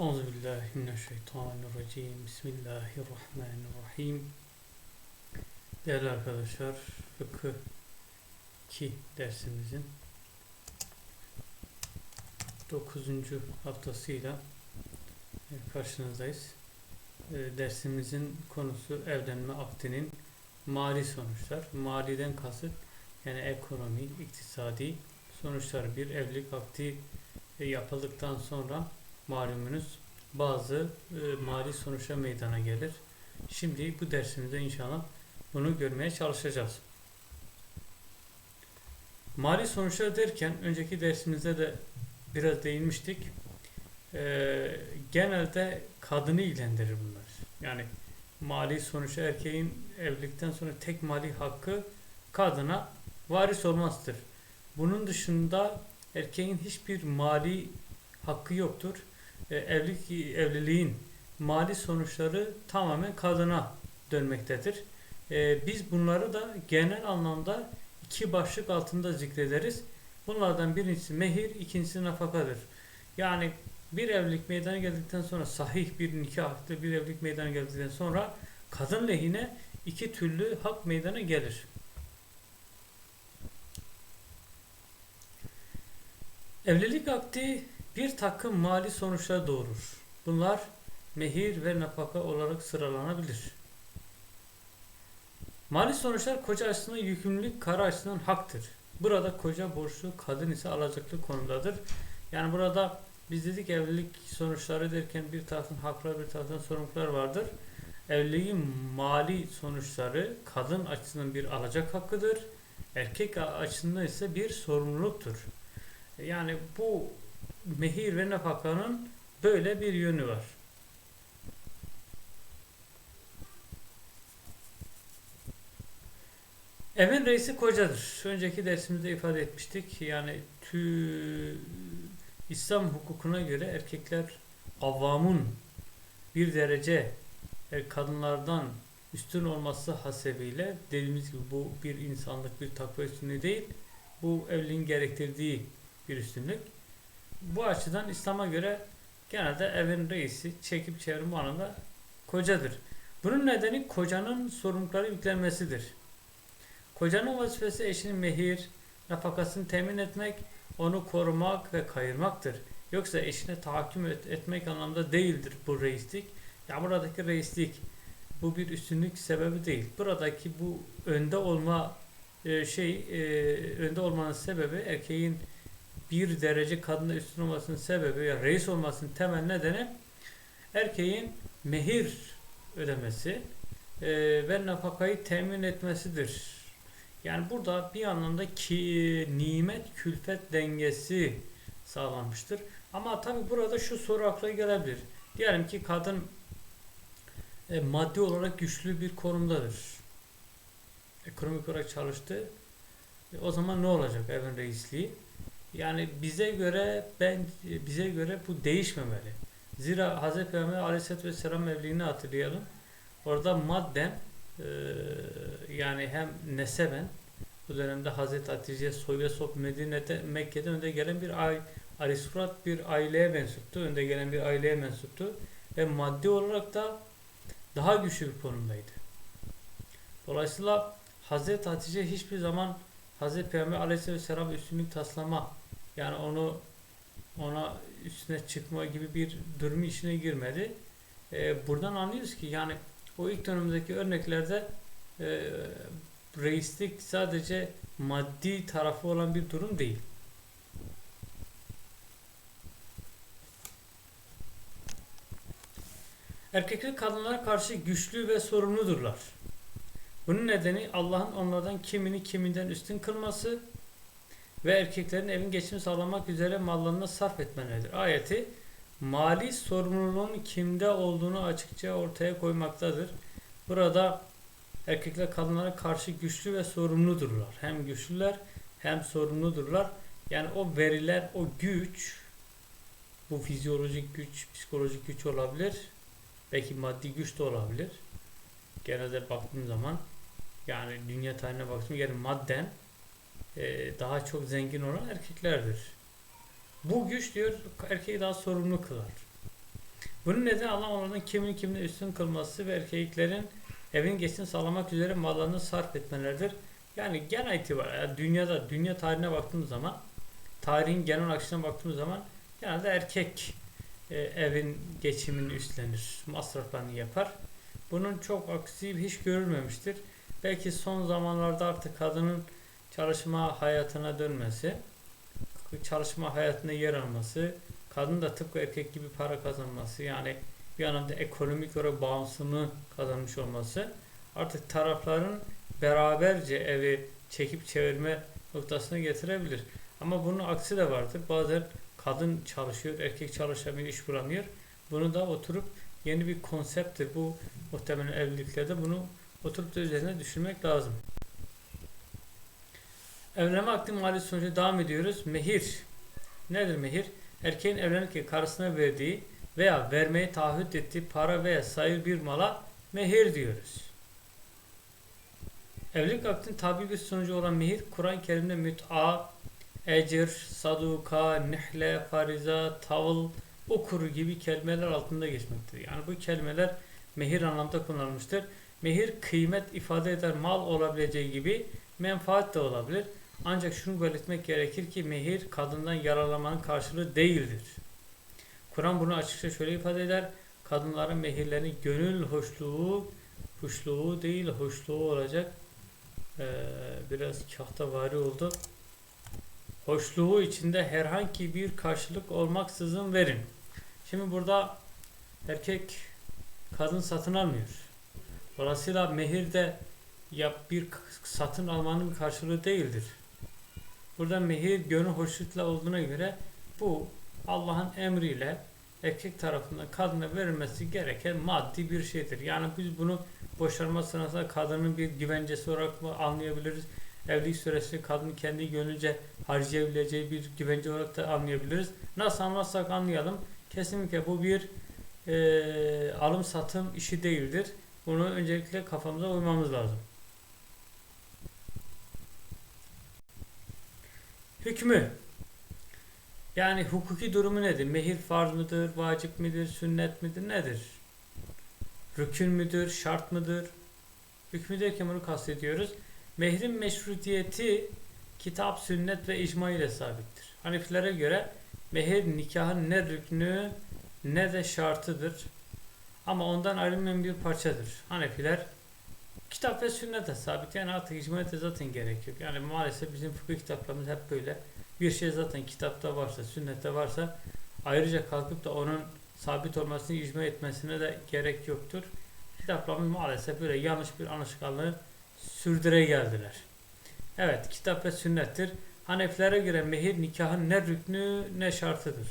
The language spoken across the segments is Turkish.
Euzubillahimineşşeytanirracim. Bismillahirrahmanirrahim. Değerli arkadaşlar, Fıkıh 2 dersimizin 9. haftasıyla e, karşınızdayız. E, Dersimizin konusu evlenme akdinin mali sonuçlar. Maliden kasıt yani ekonomi, iktisadi sonuçlar. Bir evlilik akdi e, yapıldıktan sonra malumunuz bazı e, mali sonuçlar meydana gelir. Şimdi bu dersimizde inşallah bunu görmeye çalışacağız. Mali sonuçlar derken önceki dersimizde de biraz değinmiştik. E, genelde kadını ilgilendirir bunlar. Yani mali sonuçta erkeğin evlilikten sonra tek mali hakkı kadına varis olmasıdır. Bunun dışında erkeğin hiçbir mali hakkı yoktur. E, evlilik evliliğin mali sonuçları tamamen kadına dönmektedir. E, biz bunları da genel anlamda iki başlık altında zikrederiz. Bunlardan birincisi mehir, ikincisi nafakadır. Yani bir evlilik meydana geldikten sonra sahih bir nikahlı bir evlilik meydana geldikten sonra kadın lehine iki türlü hak meydana gelir. Evlilik akdi bir takım mali sonuçlar doğurur. Bunlar mehir ve nafaka olarak sıralanabilir. Mali sonuçlar koca açısından yükümlülük, kara açısından haktır. Burada koca borçlu, kadın ise alacaklı konumdadır. Yani burada biz dedik evlilik sonuçları derken bir taraftan haklar bir taraftan sorumluluklar vardır. Evliliğin mali sonuçları kadın açısından bir alacak hakkıdır. Erkek açısından ise bir sorumluluktur. Yani bu mehir ve nafakanın böyle bir yönü var. Evin reisi kocadır. Önceki dersimizde ifade etmiştik. Yani tü İslam hukukuna göre erkekler avamın bir derece e, kadınlardan üstün olması hasebiyle dediğimiz gibi bu bir insanlık bir takva üstünlüğü değil. Bu evliliğin gerektirdiği bir üstünlük. Bu açıdan İslam'a göre genelde evin reisi çekip çevirme anında kocadır. Bunun nedeni kocanın sorumlulukları yüklenmesidir. Kocanın vazifesi eşinin mehir, nafakasını temin etmek, onu korumak ve kayırmaktır. Yoksa eşine tahakküm et, etmek anlamda değildir bu reislik. Ya buradaki reislik bu bir üstünlük sebebi değil. Buradaki bu önde olma e, şey e, önde olmanın sebebi erkeğin bir derece kadına üstün olmasının sebebi ya reis olmasının temel nedeni erkeğin mehir ödemesi e, ve nafakayı temin etmesidir. Yani burada bir anlamda ki nimet külfet dengesi sağlanmıştır. Ama tabi burada şu soru akla gelebilir. Diyelim ki kadın e, maddi olarak güçlü bir konumdadır. Ekonomik olarak çalıştı. E, o zaman ne olacak evin reisliği? Yani bize göre ben bize göre bu değişmemeli. Zira Hz. Peygamber Aleyhisselatü Vesselam evliliğini hatırlayalım. Orada madden e, yani hem neseben bu dönemde Hazreti Hatice soy ve sop Medine'de Mekke'de önde gelen bir ay, aristokrat bir aileye mensuptu. Önde gelen bir aileye mensuptu. Ve maddi olarak da daha güçlü bir konumdaydı. Dolayısıyla Hazreti Hatice hiçbir zaman Hazreti Peygamber Aleyhisselam üstünlük taslama yani onu ona üstüne çıkma gibi bir durum içine girmedi. E, buradan anlıyoruz ki yani o ilk dönemdeki örneklerde e, reislik sadece maddi tarafı olan bir durum değil. Erkekler kadınlara karşı güçlü ve sorumludurlar. Bunun nedeni Allah'ın onlardan kimini kiminden üstün kılması ve erkeklerin evin geçimini sağlamak üzere mallarını sarf etmeleridir. Ayeti mali sorumluluğun kimde olduğunu açıkça ortaya koymaktadır. Burada erkekler kadınlara karşı güçlü ve sorumludurlar. Hem güçlüler hem sorumludurlar. Yani o veriler, o güç, bu fizyolojik güç, psikolojik güç olabilir. Belki maddi güç de olabilir. Genelde baktığım zaman yani dünya tarihine baktığım yani madden e, daha çok zengin olan erkeklerdir. Bu güç diyor erkeği daha sorumlu kılar. Bunun nedeni Allah onların kimin kimine üstün kılması ve erkeklerin evin geçini sağlamak üzere mallarını sarf etmeleridir. Yani genel itibariyle dünyada, dünya tarihine baktığımız zaman tarihin genel akışına baktığımız zaman genelde erkek e, evin geçimini üstlenir, masraflarını yapar. Bunun çok aksi hiç görülmemiştir. Belki son zamanlarda artık kadının çalışma hayatına dönmesi, çalışma hayatına yer alması, kadın da tıpkı erkek gibi para kazanması yani bir anlamda ekonomik olarak bağımsızlığını kazanmış olması artık tarafların beraberce evi çekip çevirme noktasına getirebilir. Ama bunun aksi de vardır. Bazen kadın çalışıyor, erkek çalışamıyor, iş bulamıyor. Bunu da oturup yeni bir konsepttir. Bu muhtemelen evliliklerde bunu oturup da üzerine düşünmek lazım. Evlenme akdi mali sonucu devam ediyoruz. Mehir. Nedir mehir? Erkeğin evlenirken karısına verdiği veya vermeyi taahhüt ettiği para veya sayılı bir mala mehir diyoruz. Evlilik akdinin tabi bir sonucu olan mehir, Kur'an-ı Kerim'de müt'a, ecir, saduka, nihle, fariza, tavıl, okur gibi kelimeler altında geçmektedir. Yani bu kelimeler mehir anlamda kullanılmıştır. Mehir kıymet ifade eder mal olabileceği gibi menfaat de olabilir. Ancak şunu belirtmek gerekir ki mehir kadından yararlanmanın karşılığı değildir. Kur'an bunu açıkça şöyle ifade eder. Kadınların mehirlerini gönül hoşluğu, hoşluğu değil hoşluğu olacak. Ee, biraz kahtavari oldu. Hoşluğu içinde herhangi bir karşılık olmaksızın verin. Şimdi burada erkek kadın satın almıyor. Dolayısıyla mehir de yap bir satın almanın karşılığı değildir. Burada mehir gönül hoşlukla olduğuna göre bu Allah'ın emriyle erkek tarafından kadına verilmesi gereken maddi bir şeydir. Yani biz bunu boşanma sırasında kadının bir güvencesi olarak mı anlayabiliriz? Evlilik süresi kadın kendi gönlünce harcayabileceği bir güvence olarak da anlayabiliriz. Nasıl anlarsak anlayalım. Kesinlikle bu bir e, alım satım işi değildir. Bunu öncelikle kafamıza uymamız lazım. Hükmü yani hukuki durumu nedir? Mehir farz mıdır, vacip midir, sünnet midir, nedir? Rükün müdür, şart mıdır? Hükmü derken bunu kastediyoruz. Mehrin meşrutiyeti kitap, sünnet ve icma ile sabittir. Haniflere göre mehir nikahın ne rüknü ne de şartıdır. Ama ondan ayrılmayan bir parçadır. Hanefiler kitap ve sünnete sabit. Yani artık icma de zaten gerek yok. Yani maalesef bizim fıkıh kitaplarımız hep böyle. Bir şey zaten kitapta varsa, sünnette varsa ayrıca kalkıp da onun sabit olmasını icma etmesine de gerek yoktur. Kitaplarımız maalesef böyle yanlış bir anlaşılkanlığı sürdüre geldiler. Evet, kitap ve sünnettir. Hanefilere göre mehir nikahın ne rüknü ne şartıdır.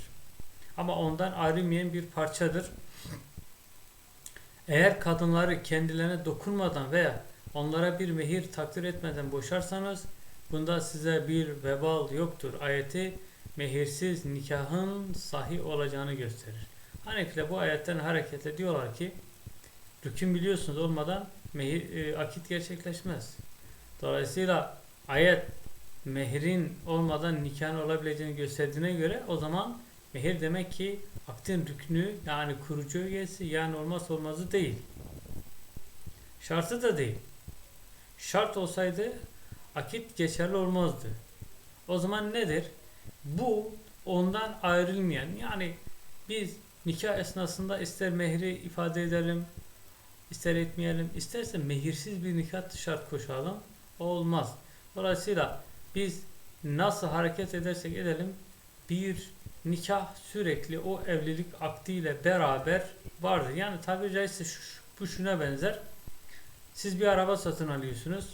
Ama ondan ayrılmayan bir parçadır. Eğer kadınları kendilerine dokunmadan veya onlara bir mehir takdir etmeden boşarsanız bunda size bir vebal yoktur. Ayeti mehirsiz nikahın sahih olacağını gösterir. Hanefiler bu ayetten hareketle diyorlar ki rükün biliyorsunuz olmadan mehir, e, akit gerçekleşmez. Dolayısıyla ayet mehrin olmadan nikahın olabileceğini gösterdiğine göre o zaman mehir demek ki aktin rüknü yani kurucu üyesi yani olmaz olmazı değil. Şartı da değil. Şart olsaydı akit geçerli olmazdı. O zaman nedir? Bu ondan ayrılmayan yani biz nikah esnasında ister mehri ifade edelim, ister etmeyelim, isterse mehirsiz bir nikah şart koşalım. Olmaz. Dolayısıyla biz nasıl hareket edersek edelim bir nikah sürekli o evlilik akdiyle beraber vardır. Yani tabiri caizse şu, bu şuna benzer. Siz bir araba satın alıyorsunuz.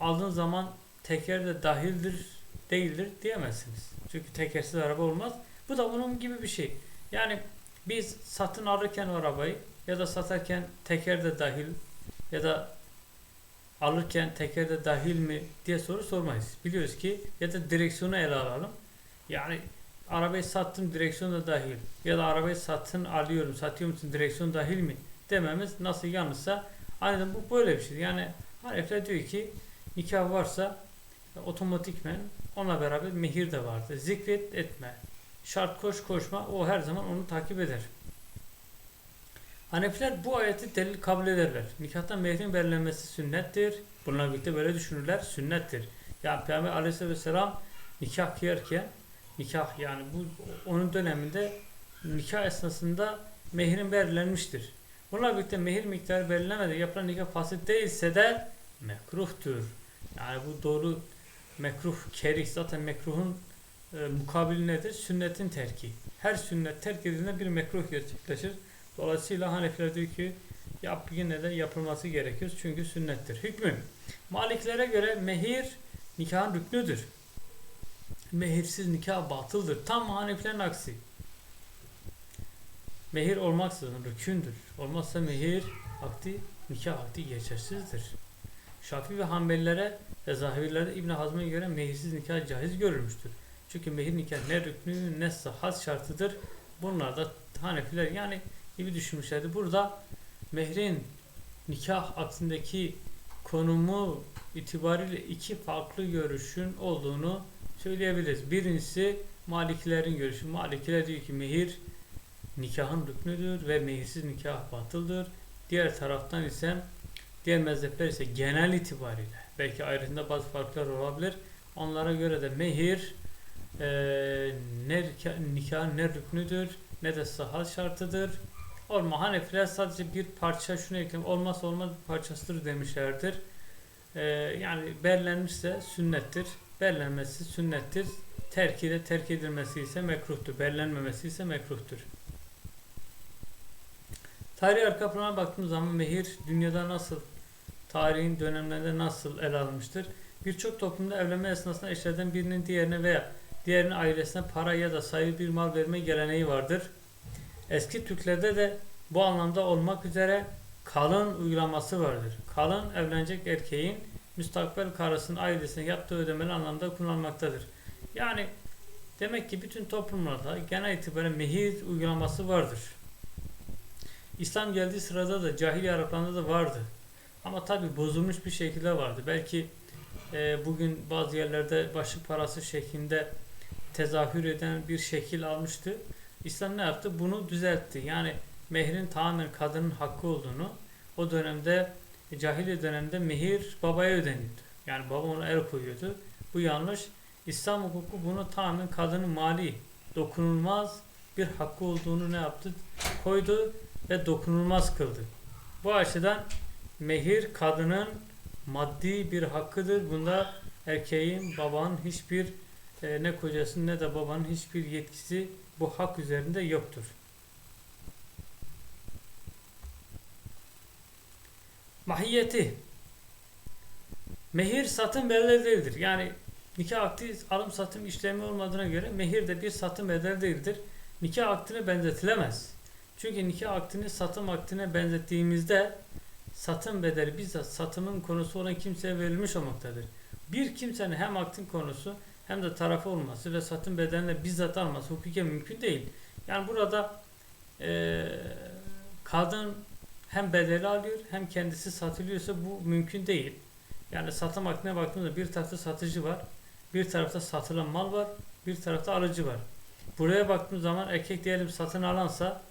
Aldığın zaman teker de dahildir, değildir diyemezsiniz. Çünkü tekersiz araba olmaz. Bu da bunun gibi bir şey. Yani biz satın alırken arabayı ya da satarken teker de dahil ya da alırken teker de dahil mi diye soru sormayız. Biliyoruz ki ya da direksiyonu ele alalım. Yani arabayı sattım direksiyon da dahil ya da arabayı satın alıyorum satıyor musun direksiyon dahil mi dememiz nasıl yanlışsa aynen bu böyle bir şey. Yani Hanefiler diyor ki nikah varsa otomatikmen ona beraber mehir de vardır. Zikret etme. Şart koş koşma o her zaman onu takip eder. Hanefiler bu ayeti delil kabul ederler. Nikahta mehrin belirlenmesi sünnettir. Bununla birlikte böyle düşünürler. Sünnettir. Yani Peygamber aleyhisselam nikah kıyarken nikah yani bu onun döneminde nikah esnasında mehrin belirlenmiştir. Bununla birlikte mehir miktarı belirlemedi. Yapılan nikah fasit değilse de mekruhtur. Yani bu doğru mekruh kerih zaten mekruhun e, mukabili nedir? Sünnetin terki. Her sünnet terk edildiğinde bir mekruh gerçekleşir. Dolayısıyla Hanefiler diyor ki yap yine de yapılması gerekiyor. Çünkü sünnettir. Hükmü. Maliklere göre mehir nikahın rüknüdür. Mehirsiz nikah batıldır. Tam Hanefilerin aksi. Mehir olmaksızın rükündür. Olmazsa mehir akdi, nikah akdi geçersizdir. Şafii ve Hanbelilere ve Zahirlere İbn Hazm'a göre mehirsiz nikah caiz görülmüştür. Çünkü mehir nikah ne rüknü ne sıhhat şartıdır. Bunlar da Hanefiler yani gibi düşünmüşlerdi. Burada mehrin nikah aksindeki konumu itibariyle iki farklı görüşün olduğunu söyleyebiliriz. Birincisi Malikilerin görüşü. Malikiler diyor ki mehir nikahın rüknüdür ve mehirsiz nikah batıldır. Diğer taraftan ise diğer mezhepler ise genel itibariyle belki ayrıntında bazı farklar olabilir. Onlara göre de mehir e, ne nikah, nikah ne rüknüdür ne de sıhhat şartıdır. Olma Hanefiler sadece bir parça şunu ekleyeyim olmazsa olmaz bir parçasıdır demişlerdir. E, yani belirlenmişse sünnettir. Belirlenmesi sünnettir. Terki de terk edilmesi ise mekruhtur. Belirlenmemesi ise mekruhtur. Tarih arka plana baktığımız zaman mehir dünyada nasıl, tarihin dönemlerinde nasıl ele alınmıştır? Birçok toplumda evlenme esnasında eşlerden birinin diğerine veya diğerinin ailesine para ya da sayılı bir mal verme geleneği vardır. Eski Türklerde de bu anlamda olmak üzere kalın uygulaması vardır. Kalın evlenecek erkeğin müstakbel karısının ailesine yaptığı ödemeli anlamda kullanılmaktadır. Yani demek ki bütün toplumlarda genel itibariyle mehir uygulaması vardır. İslam geldiği sırada da cahiliye Araplarında da vardı. Ama tabi bozulmuş bir şekilde vardı. Belki e, bugün bazı yerlerde başlık parası şeklinde tezahür eden bir şekil almıştı. İslam ne yaptı? Bunu düzeltti. Yani mehrin tamamen kadının hakkı olduğunu o dönemde cahiliye döneminde mehir babaya ödeniyordu. Yani baba ona el koyuyordu. Bu yanlış. İslam hukuku bunu tamamen kadının mali, dokunulmaz bir hakkı olduğunu ne yaptı? Koydu ve dokunulmaz kıldı. Bu açıdan mehir kadının maddi bir hakkıdır. Bunda erkeğin, babanın hiçbir e, ne kocasının ne de babanın hiçbir yetkisi bu hak üzerinde yoktur. Mahiyeti Mehir satın bedeli değildir. Yani nikah akdi alım satım işlemi olmadığına göre mehir de bir satın bedeli değildir. Nikah akdine benzetilemez. Çünkü nikah akdini satım akdine benzettiğimizde satım bedeli bizzat satımın konusu olan kimseye verilmiş olmaktadır. Bir kimsenin hem akdin konusu hem de tarafı olması ve satım bedelini bizzat alması hukuken mümkün değil. Yani burada e, kadın hem bedeli alıyor hem kendisi satılıyorsa bu mümkün değil. Yani satım akdine baktığımızda bir tarafta satıcı var, bir tarafta satılan mal var, bir tarafta alıcı var. Buraya baktığımız zaman erkek diyelim satın alansa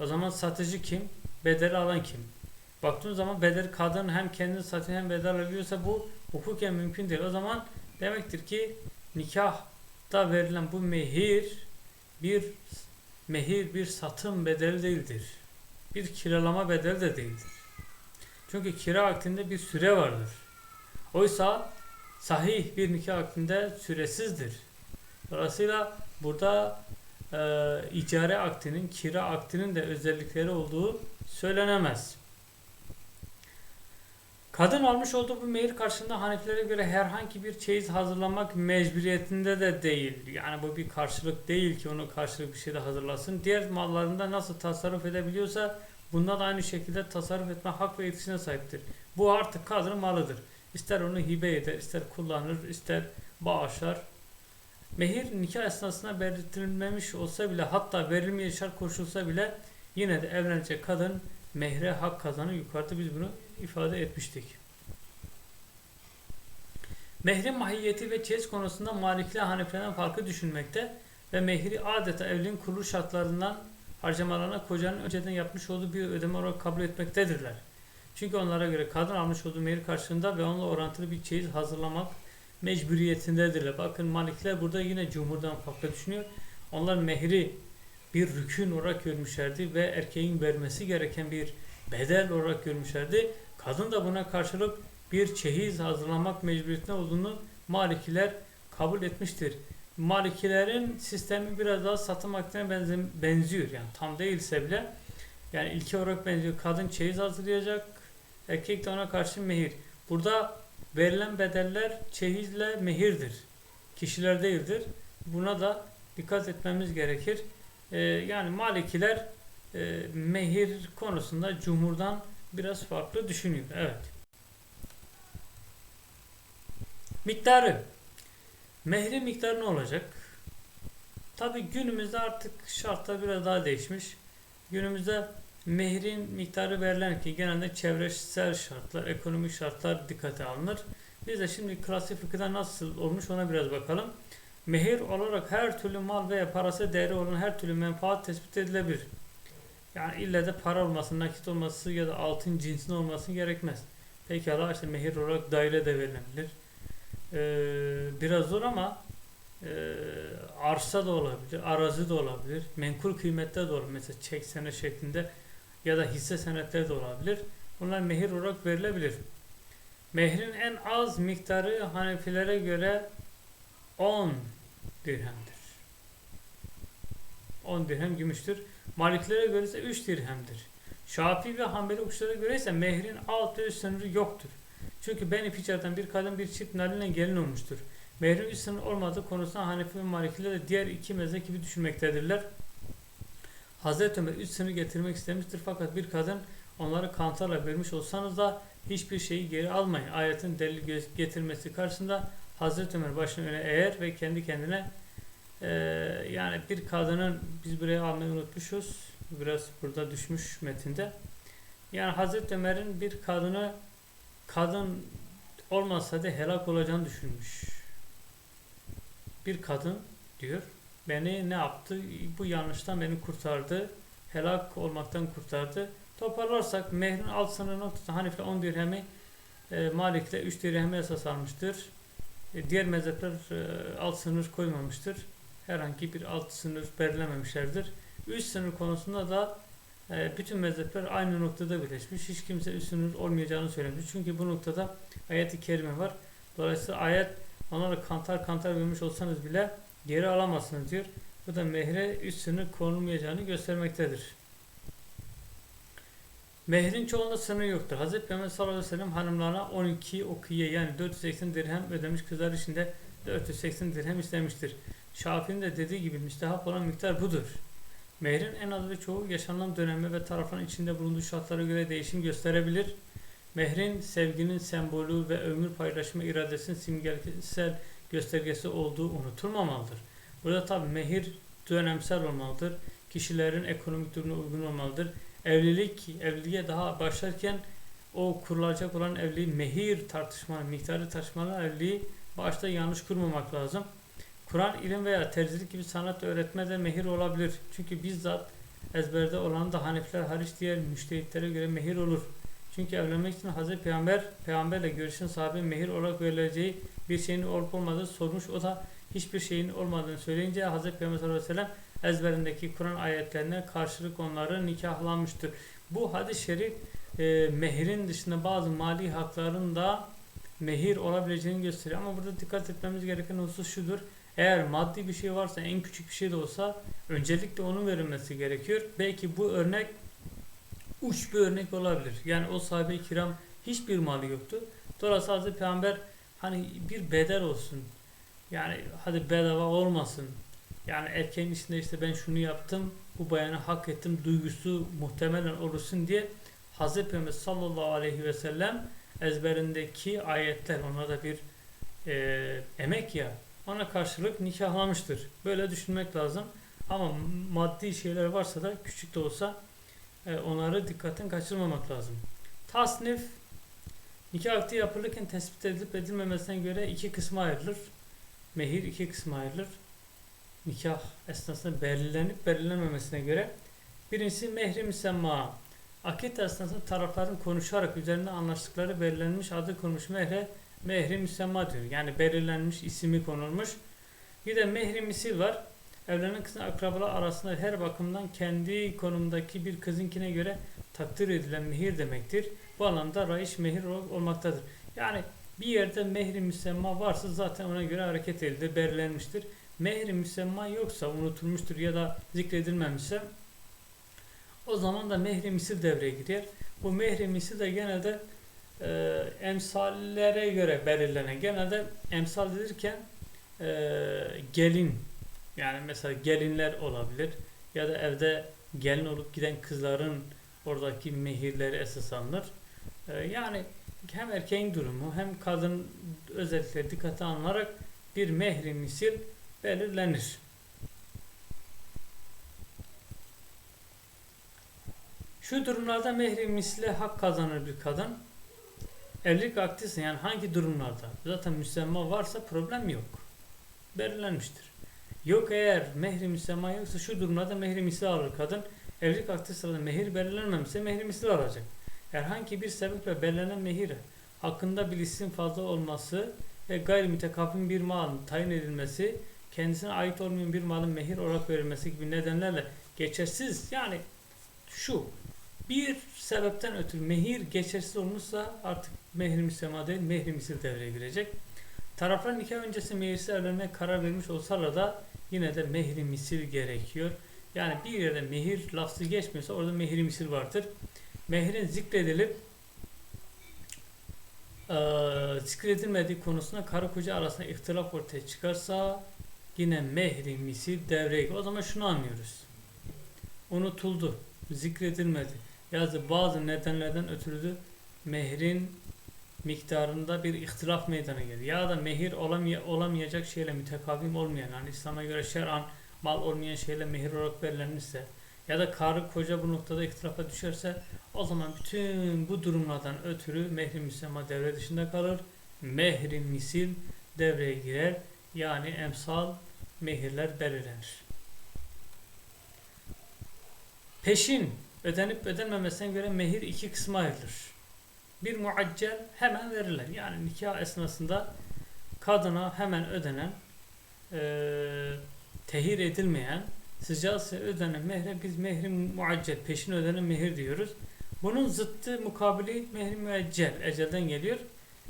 o zaman satıcı kim? Bedeli alan kim? Baktığımız zaman bedeli kadın hem kendini satıyor hem bedel alıyorsa bu hukuken mümkün değil. O zaman demektir ki nikahta verilen bu mehir bir mehir bir satım bedeli değildir. Bir kiralama bedeli de değildir. Çünkü kira akdinde bir süre vardır. Oysa sahih bir nikah akdinde süresizdir. Dolayısıyla burada e, icare aktinin, kira aktinin de özellikleri olduğu söylenemez. Kadın almış olduğu bu mehir karşılığında Hanefilere göre herhangi bir çeyiz hazırlamak mecburiyetinde de değil. Yani bu bir karşılık değil ki onu karşılık bir şey de hazırlasın. Diğer mallarında nasıl tasarruf edebiliyorsa bunda da aynı şekilde tasarruf etme hak ve yetkisine sahiptir. Bu artık kadının malıdır. İster onu hibe eder, ister kullanır, ister bağışlar. Mehir nikah esnasında belirtilmemiş olsa bile hatta verilmeye şart koşulsa bile yine de evlenecek kadın mehre hak kazanır. Yukarıda biz bunu ifade etmiştik. Mehrin mahiyeti ve çeyiz konusunda Malikler Hanefilerden farklı düşünmekte ve mehri adeta evliliğin kuruluş şartlarından harcamalarına kocanın önceden yapmış olduğu bir ödeme olarak kabul etmektedirler. Çünkü onlara göre kadın almış olduğu mehir karşılığında ve onunla orantılı bir çeyiz hazırlamak mecburiyetindedirler. Bakın Malikler burada yine Cumhur'dan farklı düşünüyor. Onlar mehri bir rükün olarak görmüşlerdi ve erkeğin vermesi gereken bir bedel olarak görmüşlerdi. Kadın da buna karşılık bir çeyiz hazırlamak mecburiyetinde olduğunu Malikiler kabul etmiştir. Malikilerin sistemi biraz daha satım benze- benziyor. Yani tam değilse bile yani ilke olarak benziyor. Kadın çeyiz hazırlayacak, erkek de ona karşı mehir. Burada verilen bedeller çeyizle mehirdir. Kişiler değildir. Buna da dikkat etmemiz gerekir. Ee, yani Malikiler e, mehir konusunda cumhurdan biraz farklı düşünüyor. Evet. Miktarı. Mehrin miktarı ne olacak? Tabi günümüzde artık şartlar biraz daha değişmiş. Günümüzde mehrin miktarı verilen ki genelde çevresel şartlar, ekonomik şartlar dikkate alınır. Biz de şimdi klasik fıkıhda nasıl olmuş ona biraz bakalım. Mehir olarak her türlü mal veya parası değeri olan her türlü menfaat tespit edilebilir. Yani ille de para olması, nakit olması ya da altın cinsin olması gerekmez. Pekala işte mehir olarak daire de verilebilir. Ee, biraz zor ama e, arsa da olabilir, arazi de olabilir, menkul kıymette de olabilir. Mesela çek sene şeklinde ya da hisse senetleri de olabilir. Bunlar mehir olarak verilebilir. Mehrin en az miktarı Hanefilere göre 10 dirhemdir. 10 dirhem gümüştür. Maliklere göre ise 3 dirhemdir. Şafii ve Hanbeli uçlara göre ise mehrin alt ve üst sınırı yoktur. Çünkü Beni Ficer'den bir kadın bir çift naline gelin olmuştur. Mehrin üst sınırı olmadığı konusunda Hanefi ve Malikiler de diğer iki mezhep gibi düşünmektedirler. Hazreti Ömer üst sınırı getirmek istemiştir fakat bir kadın onları kantarla vermiş olsanız da hiçbir şeyi geri almayın. Ayetin delil getirmesi karşısında Hazreti Ömer başını öne eğer ve kendi kendine e, yani bir kadının biz buraya almayı unutmuşuz. Biraz burada düşmüş metinde. Yani Hazreti Ömer'in bir kadını kadın olmasaydı helak olacağını düşünmüş. Bir kadın diyor beni ne yaptı? Bu yanlıştan beni kurtardı. Helak olmaktan kurtardı. Toparlarsak mehrin alt sınırı noktası Hanife 10 dirhemi e, Malik'le 3 dirhemi esas almıştır. E, diğer mezhepler e, alt sınır koymamıştır. Herhangi bir alt sınır belirlememişlerdir. Üst sınır konusunda da e, bütün mezhepler aynı noktada birleşmiş. Hiç kimse üst sınır olmayacağını söylemiş. Çünkü bu noktada ayet-i kerime var. Dolayısıyla ayet onlara kantar kantar vermiş olsanız bile geri alamazsınız diyor. Bu da mehre üst sınır konulmayacağını göstermektedir. Mehrin çoğunda sınır yoktur. Hz. Peygamber sallallahu aleyhi ve sellem hanımlarına 12 okuye yani 480 dirhem ödemiş kızlar içinde 480 dirhem istemiştir. Şafii'nin de dediği gibi müstehap olan miktar budur. Mehrin en az ve çoğu yaşanan dönemi ve tarafların içinde bulunduğu şartlara göre değişim gösterebilir. Mehrin sevginin sembolü ve ömür paylaşma iradesinin simgesel göstergesi olduğu unutulmamalıdır. Burada tabi mehir dönemsel olmalıdır. Kişilerin ekonomik durumuna uygun olmalıdır. Evlilik, evliliğe daha başlarken o kurulacak olan evliliği mehir tartışmalı, miktarı tartışmalı evliliği başta yanlış kurmamak lazım. Kur'an, ilim veya terzilik gibi sanat öğretme de mehir olabilir. Çünkü bizzat ezberde olan da Hanefiler hariç diğer müştehitlere göre mehir olur. Çünkü evlenmek için Hazreti Peygamber, peygamberle görüşen sahabe mehir olarak verileceği bir şeyin olup olmadığı sormuş. O da hiçbir şeyin olmadığını söyleyince Hazreti Peygamber sallallahu aleyhi ve sellem ezberindeki Kur'an ayetlerine karşılık onları nikahlanmıştır. Bu hadis-i şerif e, mehrin dışında bazı mali hakların da mehir olabileceğini gösteriyor. Ama burada dikkat etmemiz gereken husus şudur. Eğer maddi bir şey varsa en küçük bir şey de olsa öncelikle onun verilmesi gerekiyor. Belki bu örnek uç bir örnek olabilir. Yani o sahabe-i kiram hiçbir mali yoktu. Dolayısıyla Hazreti Peygamber hani bir bedel olsun. Yani hadi bedava olmasın. Yani erkeğin içinde işte ben şunu yaptım, bu bayanı hak ettim duygusu muhtemelen olursun diye Hazreti Peygamber sallallahu aleyhi ve sellem ezberindeki ayetler ona da bir e, emek ya ona karşılık nikahlamıştır. Böyle düşünmek lazım. Ama maddi şeyler varsa da küçük de olsa e, onları dikkatten kaçırmamak lazım. Tasnif nikah akdi yapılırken tespit edilip edilmemesine göre iki kısma ayrılır. Mehir iki kısma ayrılır. Nikah esnasında belirlenip belirlenmemesine göre Birincisi mehri müsemma. Akit esnasında tarafların konuşarak üzerinde anlaştıkları belirlenmiş adı konmuş mehre mehri müsemma diyor. Yani belirlenmiş ismi konulmuş. Bir de mehri misil var. Evlenen kızın akrabalar arasında her bakımdan kendi konumdaki bir kızınkine göre takdir edilen mehir demektir. Bu alanda raiş mehir ol- olmaktadır. Yani bir yerde mehri müsemma varsa zaten ona göre hareket edilir, belirlenmiştir. Mehri müsemma yoksa, unutulmuştur ya da zikredilmemişse o zaman da mehri misil devreye girer. Bu mehri misil de genelde e, emsallere göre belirlenen. Genelde emsal denirken e, gelin yani mesela gelinler olabilir ya da evde gelin olup giden kızların oradaki mehirleri esas alınır. E, yani hem erkeğin durumu hem kadın özellikle dikkate alınarak bir mehri misil belirlenir. Şu durumlarda mehri misle hak kazanır bir kadın. Evlilik akdisi yani hangi durumlarda? Zaten müsemma varsa problem yok. Belirlenmiştir. Yok eğer mehri müsemma yoksa şu durumlarda mehri misli alır kadın. Evlilik akdi sırasında mehir belirlenmemişse mehri misli alacak. Herhangi bir sebeple belirlenen mehir hakkında bir isim fazla olması ve gayrimütekafin bir malın tayin edilmesi, kendisine ait olmayan bir malın mehir olarak verilmesi gibi nedenlerle geçersiz yani şu bir sebepten ötürü mehir geçersiz olmuşsa artık mehri müsemma değil mehri misil devreye girecek. Taraflar nikah öncesi meclise evlenmeye karar vermiş olsalar da yine de mehri misil gerekiyor. Yani bir yerde mehir lafzı geçmiyorsa orada mehri misil vardır. Mehrin zikredilip eee zikredilmediği konusunda karı koca arasında ihtilaf ortaya çıkarsa yine mehri misil devreye. O zaman şunu anlıyoruz. Unutuldu, zikredilmedi. Yazı bazı nedenlerden ötürü de mehrin miktarında bir ihtilaf meydana geldi. Ya da mehir olamay- olamayacak şeyle mütekavim olmayan, yani İslam'a göre şer'an mal olmayan şeyle mehir olarak belirlenirse ya da karı koca bu noktada ihtilafa düşerse o zaman bütün bu durumlardan ötürü mehri müsemma devre dışında kalır. Mehri misil devreye girer. Yani emsal mehirler belirlenir. Peşin ödenip ödenmemesine göre mehir iki kısma ayrılır. Bir muaccel hemen verilen yani nikah esnasında kadına hemen ödenen eee tehir edilmeyen sıcağı sıcağı ödenen mehre biz mehri muaccel peşin ödenen mehir diyoruz. Bunun zıttı mukabili mehri müeccel ecelden geliyor.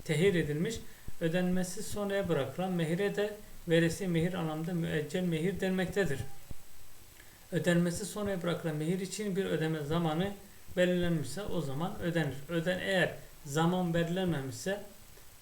Tehir edilmiş ödenmesi sonraya bırakılan mehire de veresi mehir anlamda müeccel mehir denmektedir. Ödenmesi sonraya bırakılan mehir için bir ödeme zamanı belirlenmişse o zaman ödenir. Öden eğer zaman belirlenmemişse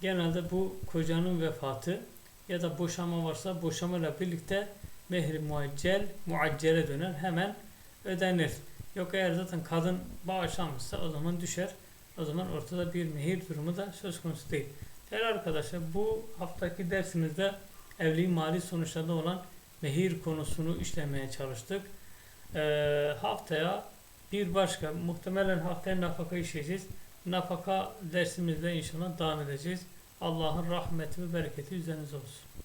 genelde bu kocanın vefatı ya da boşanma varsa boşamayla birlikte mehri muaccel muaccele döner hemen ödenir. Yok eğer zaten kadın bağışlanmışsa o zaman düşer. O zaman ortada bir mehir durumu da söz konusu değil. Değerli arkadaşlar bu haftaki dersimizde evliliğin mali sonuçlarında olan mehir konusunu işlemeye çalıştık. Ee, haftaya bir başka muhtemelen haftaya nafaka işleyeceğiz. Nafaka dersimizde inşallah devam edeceğiz. Allah'ın rahmeti ve bereketi üzerinize olsun.